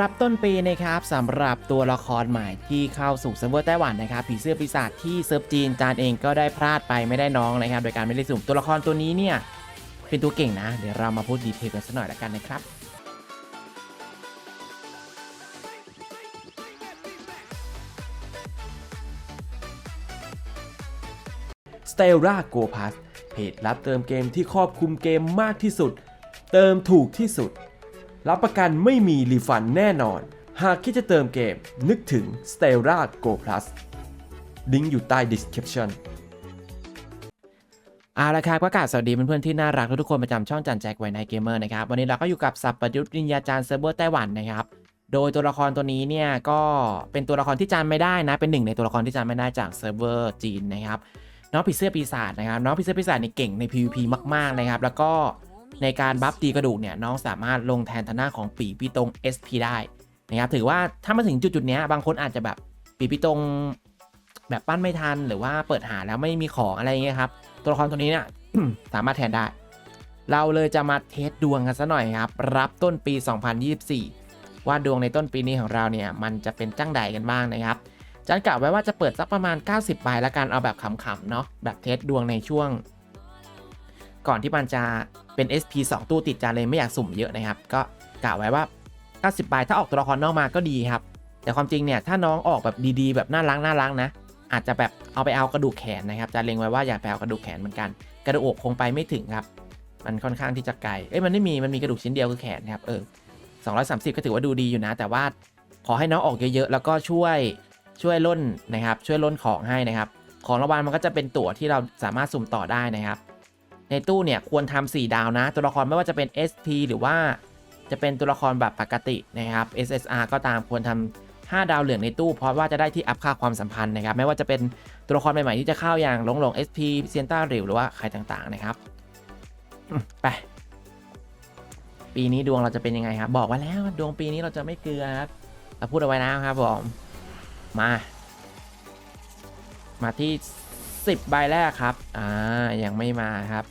รับต้นปีนะครับสำหรับตัวละครใหม่ที่เข้าสู่เซิร์ฟเวอร์ไต้หวันนะครับผีเสื้อปีศาจที่เซิร์ฟจีนจานเองก็ได้พลาดไปไม่ได้น้องนะครับโดยการไม่ได้สุ่มตัวละครตัวนี้เนี่ยเป็นตัวเก่งนะ เดี๋ยวเรามาพูดดีเทลกันสักหน่อยละกันนะครับ s t e l l a Go Pass เพจรับเติมเกมที่ครอบคลุมเกมมากที่สุด เติมถูกที่สุด รับประกันไม่มีรีฟันแน่นอน หากคิดจะเติมเกมนึกถึง s t e l l a Go Plus ลิงก์อยู่ใต้ description เอาละครับก็กราบสวัสดีเพื่อนๆที่น่ารักทุกคนประจำช่องจันแจ็คไวไนเกมเมอร์นะครับ วันนี้เราก็อยู่กับสับประยุทธ์วิญญาจารย์เซิร์ฟเวอร์ไต้หวันนะครับ โดยตัวละครตัวนี้เนี่ยก็เป็นตัวละครที่จำไม่ได้นะ เป็นหนึ่งในตัวละครที่จำไม่ได้จากเซิร์ฟเวอร์จีนนะครับน้องผีเสื้อปีศาจนะครับน้องผีเสื้อปีศาจนี่เก่งใน PVP มากๆนะครับ แล้วก็ ในการบัฟตีกระดูกเนี่ยน้องสามารถลงแทนทางหน้าของปีปีตรง SP ได้นะครับถือว่าถ้ามาถึงจุดๆเนี้ยบางคนอาจจะแบบปีปีตรงแบบปั้นไม่ทันหรือว่าเปิดหาแล้วไม่มีของอะไรเงี้ยครับ ตัวละครตัวนี้เนี่ยสามารถแทนได้ เราเลยจะมาเทสดวงกันซะหน่อยครับ รับต้นปี 2024 ว่าดวงในต้นปีนี้ของเราเนี่ยมันจะเป็นจ้างใดกันบ้างนะครับจันกะไว้ว่าจะเปิดสักประมาณ 90ใบล้วกันเอาแบบขำๆเนาะแบบเทสดวงในช่วง ก่อนที่มันจะ เป็น SP 2 ตู้ติดจานเลยไม่อยากสุ่มเยอะนะครับ ก็กะไว้ว่า 90ใบถ้าออกตัวละครนอกมาก็ดีครับ แต่ความจริงเนี่ยถ้าน้องออกแบบดีๆแบบน่ารักน่ารักนะ อาจจะแบบเอาไปเอากระดูกแขนนะครับจะเล็งไว้ว่าอยากไปเอากระดูกแขนเหมือนกัน กระดูกอกคงไปไม่ถึงครับ มันค่อนข้างที่จะไกล เอ้ยมันไม่มีมันมีกระดูกชิ้นเดียวคือแขนครับเออ230 ก็ถือว่าดูดีอยู่นะ แต่ว่าขอให้น้องออกเยอะๆแล้วก็ช่วยช่วยล่นนะครับ ช่วยล่นของให้นะครับ ของรางวัลมันก็จะเป็นตั๋วที่เราสามารถสุ่มต่อได้นะครับ ในตู้เนี่ยควรทำ4ดาวนะ ตัวละครไม่ว่าจะเป็น SP หรือว่าจะเป็นตัวละครแบบปกตินะครับ SSR ก็ตามควรทำ5ดาวเหลืองในตู้ เพราะว่าจะได้ที่อัพค่าความสัมพันธ์นะครับไม่ว่าจะเป็นตัวละครใหม่ๆที่จะเข้าอย่างหลงหลง SP เซียนต้าหริวหรือว่าใครต่างๆนะครับไปปีนี้ดวงเราจะเป็นยังไงครับ บอกไว้แล้วดวงปีนี้เราจะไม่เกลือครับเราพูดเอาไว้นะครับผมมา มาที่ 10 ใบแรกครับ อ่า ยังไม่มาครับ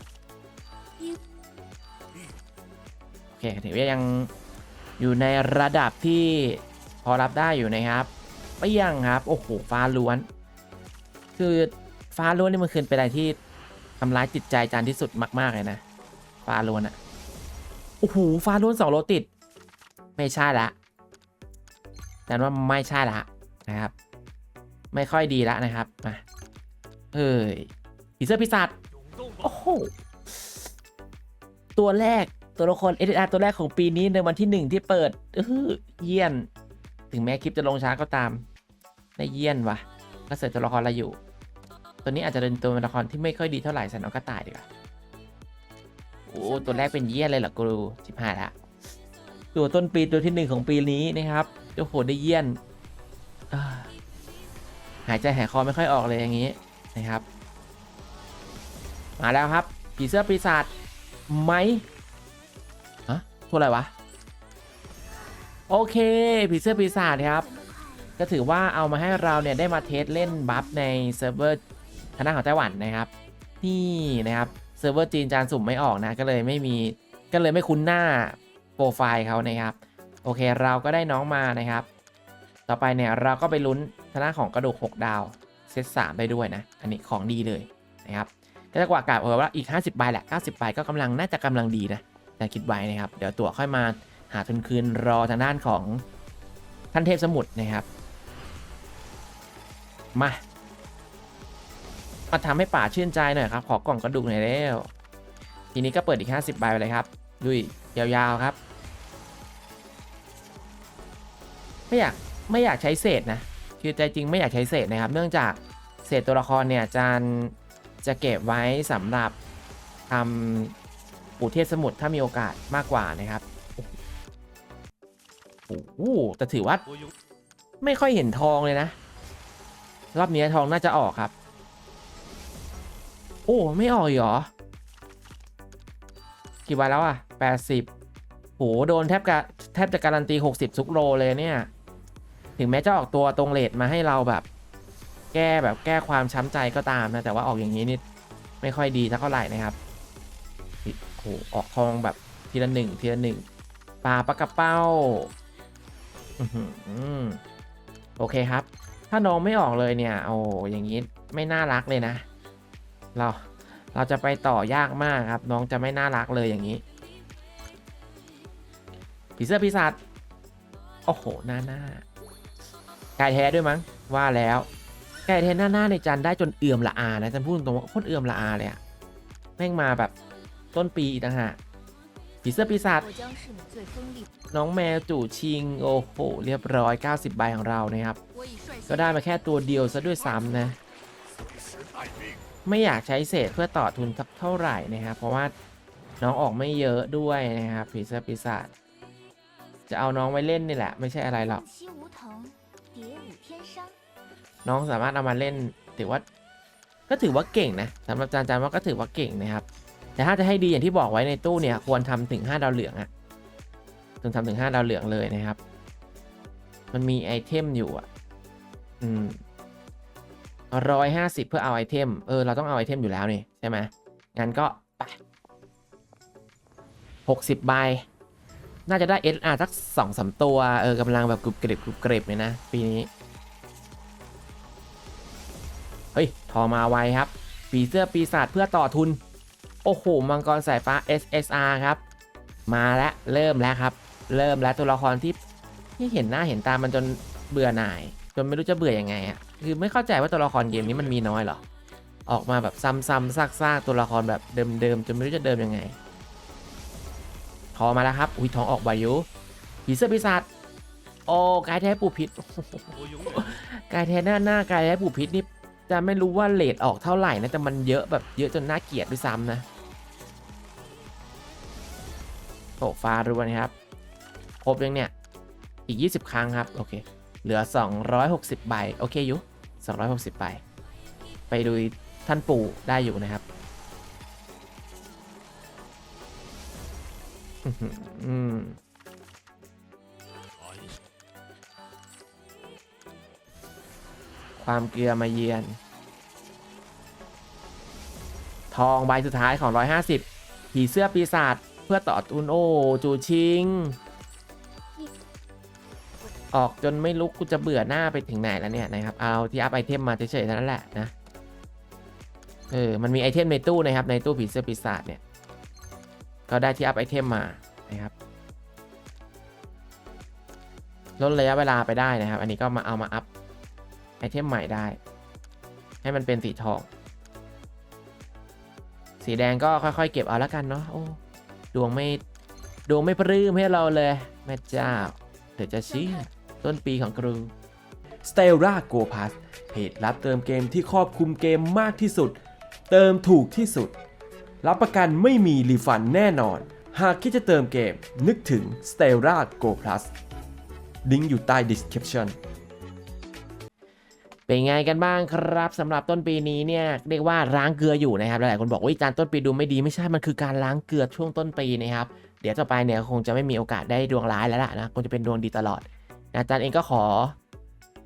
โอเคถือว่ายังอยู่ในระดับที่พอรับได้อยู่นะครับไม่ยังครับ โอ้โห ฟ้าล้วน คือฟ้าล้วนนี่มันคือเป็นอะไรที่ทำร้ายจิตใจจานที่สุดมาก ๆ เลยนะ ฟ้าล้วนอะโอ้โห ฟ้าล้วนสองโลติด ไม่ใช่ละแต่ว่าไม่ใช่ละนะครับ ไม่ค่อยดีละนะครับมา เฮ้ยผีเสื้อปีศาจโอ้โหตัวแรกตัวละคร SSR ตัวแรกของปีนี้ในวันที่หนึ่งที่เปิดเออเยี่ยน ถึงแม้คลิปจะลงช้าก็ตามได้เยี่ยนวะก็เสิร์ชตัวละครอะไรอยู่ ตัวนี้อาจจะเป็นตัวละครที่ไม่ค่อยดีเท่าไหร่ส่น้องกระต่ายดีกว่าโอ้ตัวแรกเป็นเยี่ยนเลยเหรอกูรูชิบห้าละตัวต้นปีตัวที่หนึ่งของปีนี้นะครับโอ้โหได้เยี่ยนหายใจหายคอไม่ค่อยออกเลยอย่างนี้ นะครับ มาแล้วครับ ผีเสื้อปีศาจไหมฮะตัวอะไรวะ โอเค ผีเสื้อปีศาจครับ ก็ถือว่าเอามาให้เราเนี่ยได้มาเทสเล่นบัฟในเซิร์ฟเวอร์คณะของไต้หวันนะครับ นี่นะครับเซิร์ฟเวอร์จีนจานสุ่มไม่ออกนะ ก็เลยไม่มีก็เลยไม่คุ้นหน้าโปรไฟล์เขานะครับ โอเคเราก็ได้น้องมานะครับ ต่อไปเนี่ยเราก็ไปลุ้นคณะของกระดูก 6 ดาว เซต3ได้ด้วยนะ อันนี้ของดีเลยนะครับก็จะกว่ากาบเออว่าอีก 50ใบแหละ90ใบก็กำลังน่าจะกำลังดีนะแต่คิดไว้นะครับ เดี๋ยวตั๋วค่อยมาหาทุนคืนรอทางด้านของท่านเทพสมุทรนะครับ มามาทำให้ป่าชื่นใจหน่อยครับ ขอกล่องกระดูกหน่อยเร็วทีนี้ก็เปิดอีก 50ใบไปเลยครับดุยยาวๆครับ ไม่อยากไม่อยากใช้เศษนะคือใจจริงไม่อยากใช้เศษนะครับ เนื่องจาก เศษตัวละครเนี่ยจานจะเก็บไว้สำหรับทำปู่เทพสมุทรถ้ามีโอกาสมากกว่านะครับโอ้โหแต่ถือว่าไม่ค่อยเห็นทองเลยนะ รอบนี้ทองน่าจะออกครับ โอ้ ไม่ออกเหรอ กี่วันแล้วอะแปดสิบโหโดนแทบกะแทบจะการันตี60ซุกโลเลยเนี่ย ถึงแม้จะออกตัวตรงเลทมาให้เราแบบ แก้แบบแก้ความช้ำใจก็ตามนะ แต่ว่าออกอย่างนี้นี่ไม่ค่อยดีเท่าไหร่นะครับโอ้โหออกทองแบบทีละหนึ่งทีละหนึ่งปลาปลากระเป้าอื้อหือโอเคครับ ถ้าน้องไม่ออกเลยเนี่ย โอ้อย่างนี้ไม่น่ารักเลยนะ เราเราจะไปต่อยากมากครับ น้องจะไม่น่ารักเลยอย่างนี้ผีเสื้อปีศาจโอ้โหหน้าหน้ากายแท้ด้วยมั้งว่าแล้ว ไก่เทนหน้าหน้าในจานได้จนเอื่อมละอานะจันพูดตรงว่าโคตรเอื่อมละอาเลยอะแม่งมาแบบต้นปีนะฮะหากผีเสื้อปีศาจน้องแมวจู่ชิง โอ้โห เรียบร้อย 90 ใบของเรานะครับ ก็ได้มาแค่ตัวเดียวซะด้วยซ้ำนะ ไม่อยากใช้เศษเพื่อต่อทุนสักเท่าไหร่นะครับ เพราะว่าน้องออกไม่เยอะด้วยนะครับผีเสื้อปีศาจจะเอาน้องไว้เล่นนี่แหละ ไม่ใช่อะไรหรอก น้องสามารถเอามาเล่น ถือว่า ก็ถือว่าเก่งนะสำหรับจานจานว่าก็ถือว่าเก่งนะครับ แต่ถ้าจะให้ดีอย่างที่บอกไว้ในตู้เนี่ย ควรทำถึง 5 ดาวเหลืองอะต้องทำถึง 5 ดาวเหลืองเลยนะครับ มันมีไอเทมอยู่อะอืมร้อยห้าสิบเพื่อเอาไอเทม เออ เราต้องเอาไอเทมอยู่แล้วนี่ใช่ไหมงั้นก็ไปหกสิบใบ น่าจะได้ SR สักสองสามตัว เออกำลังแบบกรุบกริบกรุบกริบเลยนะ ปีนี้ เฮ้ย ทอมาไวครับ ปีเสื้อปีศาจเพื่อต่อทุน โอ้โห มังกรสายฟ้า SSR ครับ มาแล้ว เริ่มแล้วครับ เริ่มแล้วตัวละครที่ที่เห็นหน้าเห็นตามันจนเบื่อหน่าย จนไม่รู้จะเบื่อยังไงอะคือไม่เข้าใจว่าตัวละครเกมนี้มันมีน้อยหรอ ออกมาแบบซ้ำๆซากๆตัวละครแบบเดิมๆจนไม่รู้จะเดิมยังไง ทอมาแล้วครับ อุ้ยทองออกใบอยุผีเสื้อปีศาจโอ้กายแท้ปูพิษกายแท้หน้าหน้ากายแท้ปูพิษนี่ จะไม่รู้ว่าเลทออกเท่าไหร่นะแต่มันเยอะแบบเยอะจนน่าเกลียดด้วยซ้ำนะโอ้ฟารู้นะครับครบยังเนี่ย อีก 20 ครั้งครับ โอเค เหลือ 260 ใบ โอเคอยู่ 260 ใบ ไปดูท่านปู่ได้อยู่นะครับ อืม ความเกลือมาเยือน ทองใบสุดท้ายของ 150 ผีเสื้อปีศาจเพื่อต่อทุนโอจูชิง ออกจนไม่ลุกกูจะเบื่อหน้าไปถึงไหนแล้วเนี่ยนะครับ เอาที่อัพไอเทมมาเฉยๆเท่านั้นแหละนะเออมันมีไอเทมในตู้นะครับในตู้ผีเสื้อปีศาจเนี่ยก็ได้ที่อัพไอเทมมานะครับลดระยะเวลาไปได้นะครับ อันนี้ก็มาเอามาอัพ ไอเทมใหม่ได้ ให้มันเป็นสีทอง สีแดงก็ค่อยๆ เก็บเอาล้วกันเนาะโอ้ดวงไม่ดวงไม่ปลื้มให้เราเลย แม่เจ้าเดี๋ยวจะชื่อต้นปีของครู s t e l l a Go Pass เพจรับเติมเกมที่ครอบคลุมเกมมากที่สุด เติมถูกที่สุด รับประกันไม่มีรีฟันแน่นอน หากคิดจะเติมเกมนึกถึง s t e l l a Go Plus ลิงก์อยู่ใต้ description เป็นไงกันบ้างครับสำหรับต้นปีนี้เนี่ยเรียกว่าล้างเกลืออยู่นะครับหลายๆคนบอกว่าจานต้นปีดูไม่ดีไม่ใช่มันคือการล้างเกลือช่วงต้นปีนะครับเดี๋ยวต่อไปเนี่ยคงจะไม่มีโอกาสได้ดวงร้ายแล้วล่ะนะคงจะเป็นดวงดีตลอดนะอาจารย์เองก็ขอ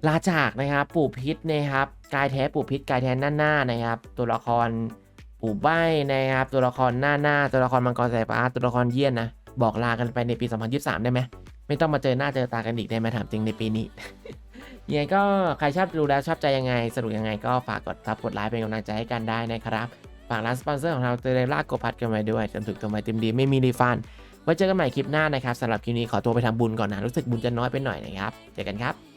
ลาจากนะครับปู่พิษนะครับกายแท้ปู่พิษกายแท้หน้าหน้านะครับ ตัวละครปู่ใบนะครับ ตัวละครหน้าหน้าตัวละครมังกรสายฟ้าตัวละครเยี่ยนนะบอกลากันไปในปี 2023 ได้ไหมไม่ต้องมาเจอหน้าเจอตากันอีกได้ไหมถามจริงในปีนี้ ยังไงก็ใครชอบดูแล้วชอบใจยังไง สรุปยังไงก็ฝากกดซับกดไลค์เป็นกำลังใจให้กันได้นะครับ ฝากร้านสปอนเซอร์ของเราเตเลล่าโกพัดกันไว้ด้วยจนถึงตัวใหม่เต็มดีไม่มีรีฟันไว้เจอกันใหม่คลิปหน้านะครับสำหรับคลิปนี้ขอตัวไปทำบุญก่อนนะรู้สึกบุญจะน้อยไปหน่อยนะครับเจอกันครับ